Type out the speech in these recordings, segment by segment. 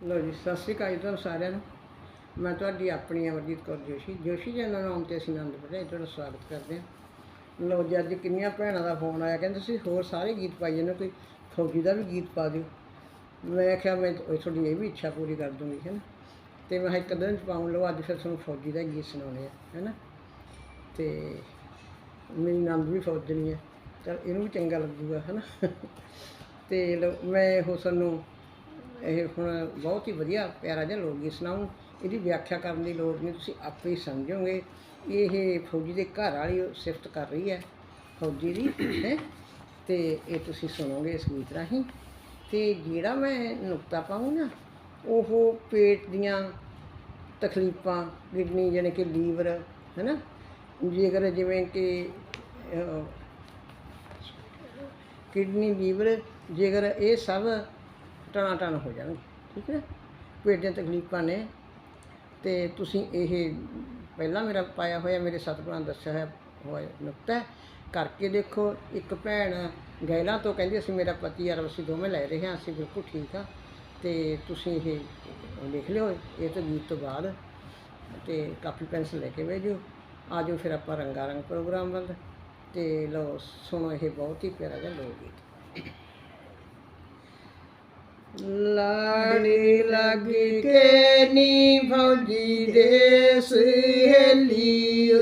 ਲੋ ਜੀ ਸਤਿ ਸ਼੍ਰੀ ਅਕਾਲ ਜੀ ਤੁਹਾਨੂੰ ਸਾਰਿਆਂ ਨੂੰ। ਮੈਂ ਤੁਹਾਡੀ ਆਪਣੀ ਅਮਰਜੀਤ ਕੌਰ ਜੋਸ਼ੀ। ਜੋਸ਼ੀ ਜੀ ਦਾ ਨਾਮ ਤੇ ਅਸੀਂ ਆਨੰਦ ਵਧਾਈ ਤੁਹਾਡਾ ਸਵਾਗਤ ਕਰਦੇ ਹਾਂ ਲੋ ਜੀ ਅੱਜ ਕਿੰਨੀਆਂ ਭੈਣਾਂ ਦਾ ਫੋਨ ਆਇਆ ਕਹਿੰਦੇ ਤੁਸੀਂ ਹੋਰ ਸਾਰੇ ਗੀਤ ਪਾਈ ਜਾਂਦੇ ਕੋਈ ਫੌਜੀ ਦਾ ਵੀ ਗੀਤ ਪਾ ਦਿਓ। ਮੈਂ ਕਿਹਾ ਮੈਂ ਤੁਹਾਡੀ ਇਹ ਵੀ ਇੱਛਾ ਪੂਰੀ ਕਰ ਦੂੰਗੀ ਹੈ ਨਾ? ਤੇ ਮੈਂ ਇੱਕ ਦਿਨ ਚ ਪਾਉਣ ਲਓ ਅੱਜ ਫਿਰ ਤੁਹਾਨੂੰ ਫੌਜੀ ਦਾ ਗੀਤ ਸੁਣਾਉਣੇ ਆ ਹੈ ਨਾ? ਤੇ ਮੇਰੀ ਨੰਦ ਵੀ ਫੌਜਣੀ ਹੈ ਚਲ ਇਹਨੂੰ ਵੀ ਚੰਗਾ ਲੱਗੂਗਾ ਹੈ ਨਾ? ਤੇ ਲਓ, ਮੈਂ ਉਹ ਤੁਹਾਨੂੰ ਇਹ ਹੁਣ ਬਹੁਤ ਹੀ ਵਧੀਆ ਪਿਆਰਾ ਜਿਹਾ ਲੋਕ ਸੁਣਾਉਂ ਇਹਦੀ ਵਿਆਖਿਆ ਕਰਨ ਦੀ ਲੋੜ ਨਹੀਂ, ਤੁਸੀਂ ਆਪੇ ਹੀ ਸਮਝੋਗੇ। ਇਹ ਫੌਜੀ ਦੇ ਘਰ ਵਾਲੀ ਸਿਫਤ ਕਰ ਰਹੀ ਹੈ, ਫੌਜੀ ਦੀ, ਹੈ? ਤੇ ਇਹ ਤੁਸੀਂ ਸੁਣੋਗੇ ਇਸ ਗੀਤ ਰਾਹੀਂ। ਤੇ ਜਿਹੜਾ ਮੈਂ ਨੁਕਤਾ ਪਾਉਂ ਨਾ, ਉਹ ਪੇਟ ਦੀਆਂ ਤਕਲੀਫਾਂ, ਕਿਡਨੀ ਜਾਣੀ ਕਿ ਲੀਵਰ ਹੈ ਨਾ ਜੇਕਰ ਜਿਵੇਂ ਕਿ ਕਿਡਨੀ ਲੀਵਰ, ਜੇਕਰ ਇਹ ਸਭ ਟਣਾ ਟਣ ਹੋ ਜਾਣਗੇ ਠੀਕ ਹੈ? ਪੇਟ ਦੀਆਂ ਤਕਲੀਫਾਂ ਨੇ, ਤੇ ਤੁਸੀਂ ਇਹ ਪਹਿਲਾਂ ਮੇਰਾ ਪਾਇਆ ਹੋਇਆ, ਮੇਰੇ ਸਤਿਗੁਰਾਂ ਨੇ ਦੱਸਿਆ ਹੋਇਆ ਹੋਇਆ ਨੁਕਤਾ ਕਰਕੇ ਦੇਖੋ, ਇੱਕ ਭੈਣ ਗੈਲਾਂ ਤੋਂ ਕਹਿੰਦੀ, ਅਸੀਂ ਮੇਰਾ ਪਤੀ ਯਾਰ, ਅਸੀਂ ਦੋਵੇਂ ਲੈ ਰਹੇ ਹਾਂ, ਅਸੀਂ ਬਿਲਕੁਲ ਠੀਕ ਆ ਤੇ ਤੁਸੀਂ ਇਹ ਲਿਖ ਲਿਓ, ਇਹ ਤਾਂ ਗੀਤ ਤੋਂ ਬਾਅਦ, ਤੇ ਕਾਪੀ ਪੈਨਸਲ ਲੈ ਕੇ ਭੇਜੋ ਆ ਜਾਓ ਫਿਰ ਆਪਾਂ ਰੰਗਾ ਰੰਗ ਪ੍ਰੋਗਰਾਮ ਵੱਲ। ਤੇ ਲਓ, ਸੁਣੋ, ਇਹ ਬਹੁਤ ਹੀ ਪਿਆਰਾ ਜਿਹਾ ਲੋਕ ਗੀਤ। ਲਾੜੀ ਲੱਗ ਕੇ ਨੀ ਫੌਜੀ ਦੇ ਸਹੇਲੀਓ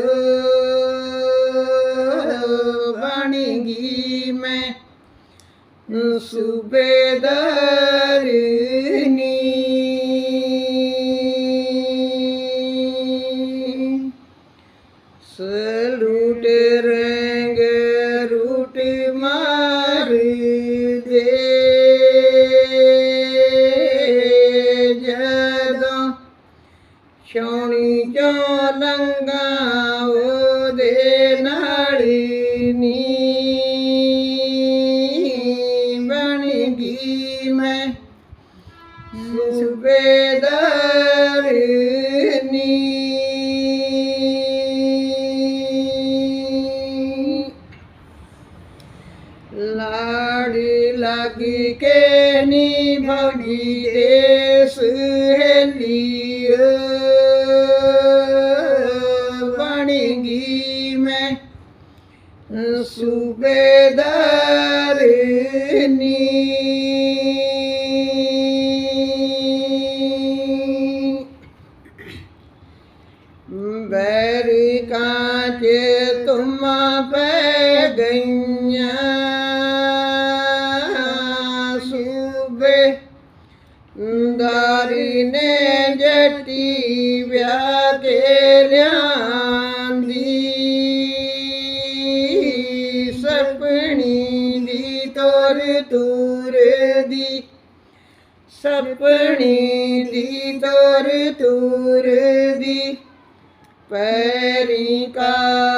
ਬਣ ਗਈ ਮੈਂ। ਸੂਬੇਦਾਰਨੀ ਛਾਉਣੀ ਚੋਂ ਲੰਗਾ ਉਹਦੇ ਨਾਲ ਨੀ ਬਣ ਗਈ ਮੈਂ ਸੂਬੇਦਾਰਨੀ ਲਾੜੀ ਲੱਗ ਕੇ ਨੀ ਭੌਜੀ ਦੇ ਸਹੇਲੀ ਸੂਬੇਦਾਰਨੀ ਸਪਣੀ ਦੀ ਤੋਰ ਤੂਰ ਦੀ ਪੈਰੀ ਕਾਲੇ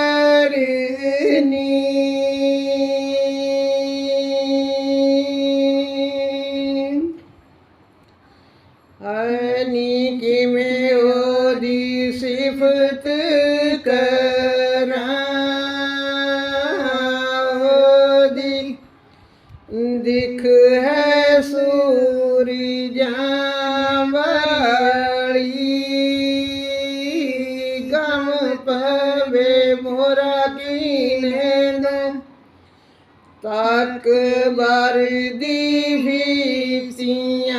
ਅਕਬਰ ਦੀ ਫੀਤੀਆਂ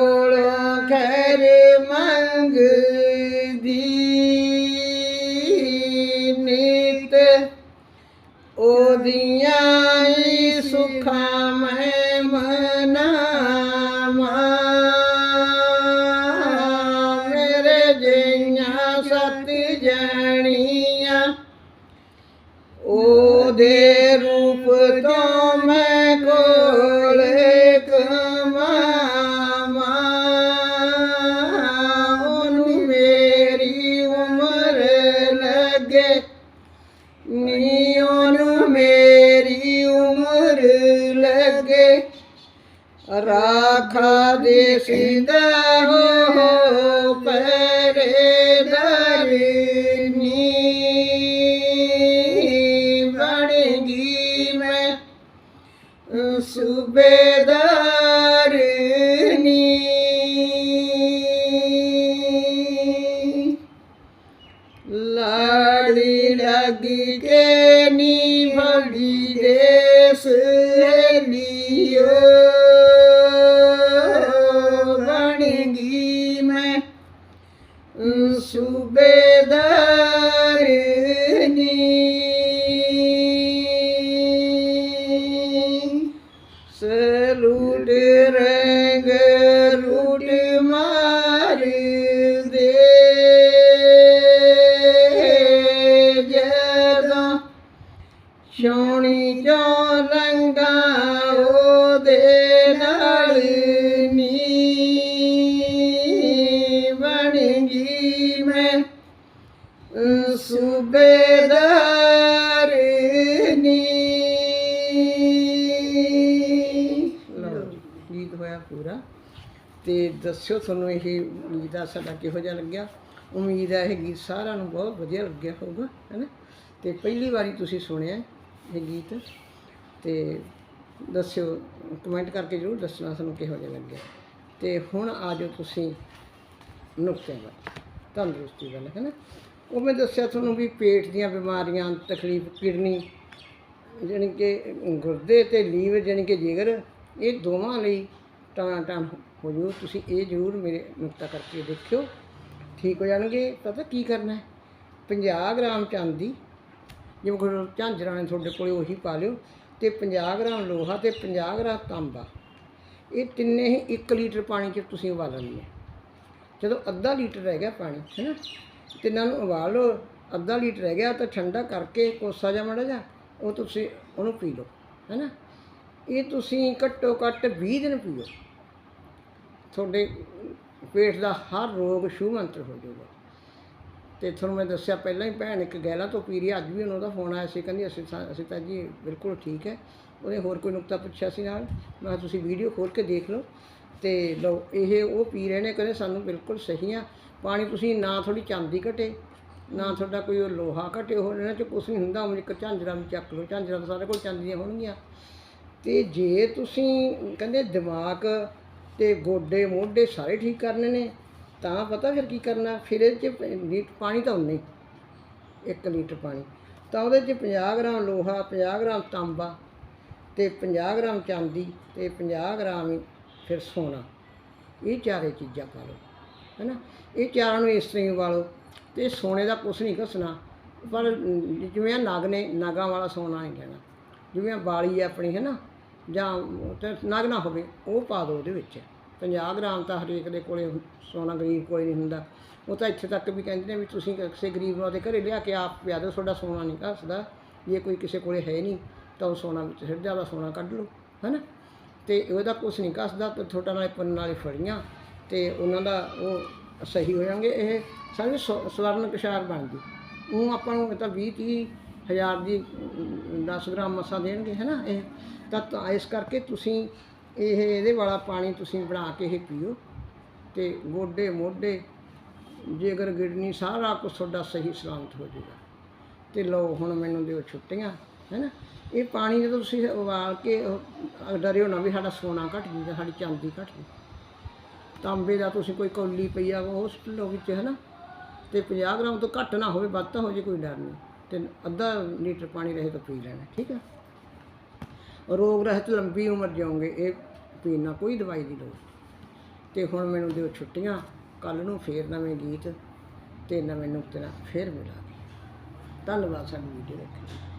ਕੋਲੋਂ ਖੈਰ ਮੰਗਦੀ। ਨਿਤ ਉਹਦੀਆਂ ਹੀ ਸੁੱਖਾਂ ਮੈਂ ਮਨਾਵਾਂ। ਮੇਰੇ ਜਿਹੀਆਂ ਸਤ ਜਣੀਆਂ ਉਹਦੇ ਰੂਪ ਤੋਂ ਲੱਗੇ। ਰਾਖਾ ਦੇ ਸਿਦਾ ਹੋ ਪਰੇਦਾਰਨੀ ਬਣਗੀ ਮੈਂ ਸੂਬੇਦਾਰਨੀ ਲਾੜੀ ਲੱਗੀ ਕੇ ਦੱਸਿਓ ਤੁਹਾਨੂੰ ਇਹ ਗੀਤ ਆ ਸਾਡਾ ਕਿਹੋ ਜਿਹਾ ਲੱਗਿਆ। ਉਮੀਦ ਹੈ ਇਹ ਗੀਤ ਸਾਰਿਆਂ ਨੂੰ ਬਹੁਤ ਵਧੀਆ ਲੱਗਿਆ ਹੋਊਗਾ, ਹੈਨਾ? ਤੇ ਪਹਿਲੀ ਵਾਰੀ ਤੁਸੀਂ ਸੁਣਿਆ ਇਹ ਗੀਤ, ਤੇ ਦੱਸਿਓ ਕਮੈਂਟ ਕਰਕੇ ਜ਼ਰੂਰ ਦੱਸਣਾ ਸਾਨੂੰ ਕਿਹੋ ਜਿਹਾ ਲੱਗਿਆ। ਤੇ ਹੁਣ ਆ ਜਾਓ ਤੁਸੀਂ ਨੁਕਤੇ ਵੱਲ, ਤੰਦਰੁਸਤੀ ਵੱਲ ਹੈ ਨਾ ਉਹ ਮੈਂ ਦੱਸਿਆ ਤੁਹਾਨੂੰ ਵੀ ਪੇਟ ਦੀਆਂ ਬਿਮਾਰੀਆਂ, ਤਕਲੀਫ, ਕਿਡਨੀ, ਜਾਣੀ ਕਿ ਗੁਰਦੇ ਤੇ ਲੀਵਰ, ਜਾਣੀ ਕਿ ਜਿਗਰ, ਇਹ ਦੋਵਾਂ ਲਈ ਟਾਂ ਟਾਂ ਹੋ ਜੂ ਤੁਸੀਂ ਇਹ ਜ਼ਰੂਰ ਮੇਰੇ ਨੁਕਤਾ ਕਰਕੇ ਦੇਖਿਓ। ਠੀਕ ਹੋ ਜਾਣਗੇ। ਪਤਾ ਕੀ ਕਰਨਾ ਹੈ? 50 ਗ੍ਰਾਮ ਚਾਂਦੀ, ਜਿਵੇਂ ਕੋਈ ਝਾਂਜਰਾਂ ਨੇ ਤੁਹਾਡੇ ਕੋਲੇ ਉਹੀ ਪਾ ਲਿਓ, ਤੇ 50 ਗ੍ਰਾਮ ਲੋਹਾ ਤੇ 50 ਗ੍ਰਾਮ ਤਾਂਬਾ। ਇਹ ਤਿੰਨੇ ਹੀ 1 ਲੀਟਰ ਪਾਣੀ 'ਚ ਤੁਸੀਂ ਉਬਾਲਣੀ ਹੈ। ਜਦੋਂ ਅੱਧਾ ਲੀਟਰ ਰਹਿ ਗਿਆ ਪਾਣੀ, ਹੈ ਨਾ? ਤਿੰਨਾਂ ਨੂੰ ਉਬਾਲ ਲਓ। ਅੱਧਾ ਲੀਟਰ ਰਹਿ ਗਿਆ ਤਾਂ ਠੰਡਾ ਕਰਕੇ ਕੋਸਾ ਜਿਹਾ ਮਾੜਾ ਜਿਹਾ, ਉਹ ਤੁਸੀਂ ਉਹਨੂੰ ਪੀ ਲਓ, ਹੈ ਨਾ? ਇਹ ਤੁਸੀਂ ਘੱਟੋ ਘੱਟ 20 ਦਿਨ ਪੀਓ। ਤੁਹਾਡੇ ਪੇਟ ਦਾ ਹਰ ਰੋਗ ਛੂ ਮੰਤਰ ਹੋ ਜਾਊਗਾ। ਤੇ ਤੁਹਾਨੂੰ ਮੈਂ ਦੱਸਿਆ ਪਹਿਲਾਂ ਹੀ ਭੈਣ ਇੱਕ ਗੈਲਾ ਤੋਂ ਪੀ ਰਹੀ ਹੈ, ਅੱਜ ਵੀ ਉਹਨਾਂ ਦਾ ਫੋਨ ਆਇਆ ਸੀ ਕਹਿੰਦੀ ਅਸੀਂ ਤਾਂ ਅਸੀਂ ਤਾਂ ਜੀ ਬਿਲਕੁਲ ਠੀਕ ਹੈ। ਉਹਨੇ ਹੋਰ ਕੋਈ ਨੁਕਤਾ ਪੁੱਛਿਆ ਸੀ ਨਾਲ? ਮੈਂ ਕਿਹਾ ਤੁਸੀਂ ਵੀਡੀਓ ਖੋਲ ਕੇ ਦੇਖ ਲਓ। ਤੇ ਲਓ ਇਹ ਉਹ ਪੀ ਰਹੇ ਨੇ ਕਹਿੰਦੇ ਸਾਨੂੰ ਬਿਲਕੁਲ ਸਹੀ ਆ। ਪਾਣੀ ਤੁਸੀਂ ਨਾ ਥੋੜੀ ਚਾਂਦੀ ਘਟੇ ਨਾ ਤੁਹਾਡਾ ਕੋਈ ਉਹ ਲੋਹਾ ਘਟੇ ਹੋਰ ਇਹਨਾਂ 'ਚ ਕੁਝ ਨਹੀਂ ਹੁੰਦਾ ਉਹ ਇੱਕ ਝਾਂਜਰਾਂ ਵੀ ਚੱਕ ਲਓ। ਝਾਂਜਰਾਂ ਤਾਂ ਸਾਰੇ ਕੋਲ ਚਾਂਦੀਆਂ ਹੋਣਗੀਆਂ। ਤੇ ਜੇ ਤੁਸੀਂ ਕਹਿੰਦੇ ਦਿਮਾਗ ਤੇ ਗੋਡੇ ਮੋਢੇ ਸਾਰੇ ਠੀਕ ਕਰਨੇ ਨੇ, ਤਾਂ ਪਤਾ ਫਿਰ ਕੀ ਕਰਨਾ? ਫਿਰ ਇਹ 'ਚ ਪ- ਪਾਣੀ ਤਾਂ ਉਨਾ ਹੀ 1 ਲੀਟਰ ਪਾਣੀ। ਤਾਂ ਉਹਦੇ 'ਚ 50 ਗ੍ਰਾਮ ਲੋਹਾ 50 ਗ੍ਰਾਮ ਤਾਂਬਾ ਤੇ 50 ਗ੍ਰਾਮ ਚਾਂਦੀ ਤੇ 50 ਗ੍ਰਾਮ ਫਿਰ ਸੋਨਾ। ਇਹ ਚਾਰੇ ਚੀਜ਼ਾਂ ਪਾ ਲਓ, ਹੈਨਾ? ਇਹ ਚਾਰਾਂ ਨੂੰ ਇਸ ਤਰ੍ਹਾਂ ਹੀ ਉਬਾਲੋ ਤੇ ਸੋਨੇ ਦਾ ਕੁਛ ਨਹੀਂ ਘਸਣਾ। ਪਰ ਜਿਵੇਂ ਨਗ ਨੇ, ਨਗਾਂ ਵਾਲਾ ਸੋਨਾ ਨਹੀਂ ਕਹਿਣਾ ਜਿਵੇਂ ਆਹ ਬਾਲੀ ਹੈ ਆਪਣੀ ਹੈ ਨਾ ਜਾਂ ਤੇ ਨਗ ਨਾ ਹੋਵੇ, ਉਹ ਪਾ ਦਿਓ ਉਹਦੇ ਵਿੱਚ। 50 ਗ੍ਰਾਮ ਤਾਂ ਹਰੇਕ ਦੇ ਕੋਲੇ ਸੋਨਾ ਗਰੀਬ ਕੋਲੇ ਨਹੀਂ ਹੁੰਦਾ। ਉਹ ਤਾਂ ਇੱਥੇ ਤੱਕ ਵੀ ਕਹਿੰਦੇ ਨੇ ਵੀ ਤੁਸੀਂ ਕਿਸੇ ਗਰੀਬ ਨੂੰ ਉਹਦੇ ਘਰੇ ਲਿਆ ਕੇ ਆਪ ਪਿਆ ਦਿਓ, ਤੁਹਾਡਾ ਸੋਨਾ ਨਹੀਂ ਘਸਦਾ। ਜੇ ਕੋਈ ਕਿਸੇ ਕੋਲੇ ਹੈ ਨਹੀਂ, ਤਾਂ ਉਹ ਸੋਨਾ ਵਿੱਚ ਸਿਰ ਜ਼ਿਆਦਾ ਸੋਨਾ ਕੱਢ ਲਓ, ਹੈਨਾ? ਤੇ ਉਹਦਾ ਕੁਛ ਨਹੀਂ ਘਸਦਾ, ਤੇ ਤੁਹਾਡਾ ਨਾਲ ਪੰਨ ਨਾਲੇ ਫੜੀਆਂ, ਤੇ ਉਹਨਾਂ ਦਾ ਉਹ ਸਹੀ ਹੋ ਜਾਣਗੇ। ਇਹ ਸਮਝ ਸਵਰਨ ਕਸ਼ਾਰ ਬਣ ਗਈ ਉਹ ਆਪਾਂ ਨੂੰ ਤਾਂ 20 30 ਹਜ਼ਾਰ ਦੀ 10 ਗ੍ਰਾਮ ਮਸਾ ਦੇਣਗੇ, ਹੈਨਾ ਇਹ? ਤਾਂ ਤਾਂ ਇਸ ਕਰਕੇ ਤੁਸੀਂ ਇਹ, ਇਹਦੇ ਵਾਲਾ ਪਾਣੀ ਤੁਸੀਂ ਬਣਾ ਕੇ ਇਹ ਪੀਓ ਤੇ ਗੋਡੇ ਮੋਢੇ ਜੇਕਰ ਗਿੜਨੀ ਸਾਰਾ ਕੁਝ ਤੁਹਾਡਾ ਸਹੀ ਸਲਾਮਤ ਹੋ ਜਾਏਗਾ। ਤੇ ਲਓ ਹੁਣ ਮੈਨੂੰ ਦਿਓ ਛੁੱਟੀਆਂ, ਹੈਨਾ? ਇਹ ਪਾਣੀ ਜਦੋਂ ਤੁਸੀਂ ਉਬਾਲ ਕੇ ਉਹ ਡਰਿਓ ਨਾ ਵੀ ਸਾਡਾ ਸੋਨਾ ਘਟ ਜੂਗਾ ਸਾਡੀ ਚਾਂਦੀ ਘਟ ਜੂ ਤਾਂਬੇ ਦਾ ਤੁਸੀਂ ਕੋਈ ਕੌਲੀ ਪਈ ਆ ਹਸਪੀਟਲ ਵਿੱਚ ਹੈ ਨਾ ਤੇ 50 ਗ੍ਰਾਮ ਤੋਂ ਘੱਟ ਨਾ ਹੋਵੇ, ਵੱਧ ਤਾਂ ਹੋ ਜੇ ਕੋਈ ਡਰ ਨਹੀਂ। ਤੇ ਅੱਧਾ ਲੀਟਰ ਪਾਣੀ ਰਹੇ ਤਾਂ ਪੀ ਲੈਣਾ, ਠੀਕ ਹੈ ਰੋਗ ਰਹਿਤ ਲੰਬੀ ਉਮਰ ਜਿਉਂਗੇ, ਇਹ ਪੀਣਾ ਕੋਈ ਦਵਾਈ ਦੀ ਲੋੜ ਨਹੀਂ। ਤੇ ਹੁਣ ਮੈਨੂੰ ਦਿਓ ਛੁੱਟੀਆਂ, ਕੱਲ ਨੂੰ ਫੇਰ ਨਵੇਂ ਗੀਤ ਤੇ ਨਵੇਂ ਨੁਕਤੇ ਨਾਲ ਫੇਰ ਮਿਲਾਂਗੇ ਧੰਨਵਾਦ, ਸਾਡੀ ਵੀਡੀਓ ਦੇਖਣ ਲਈ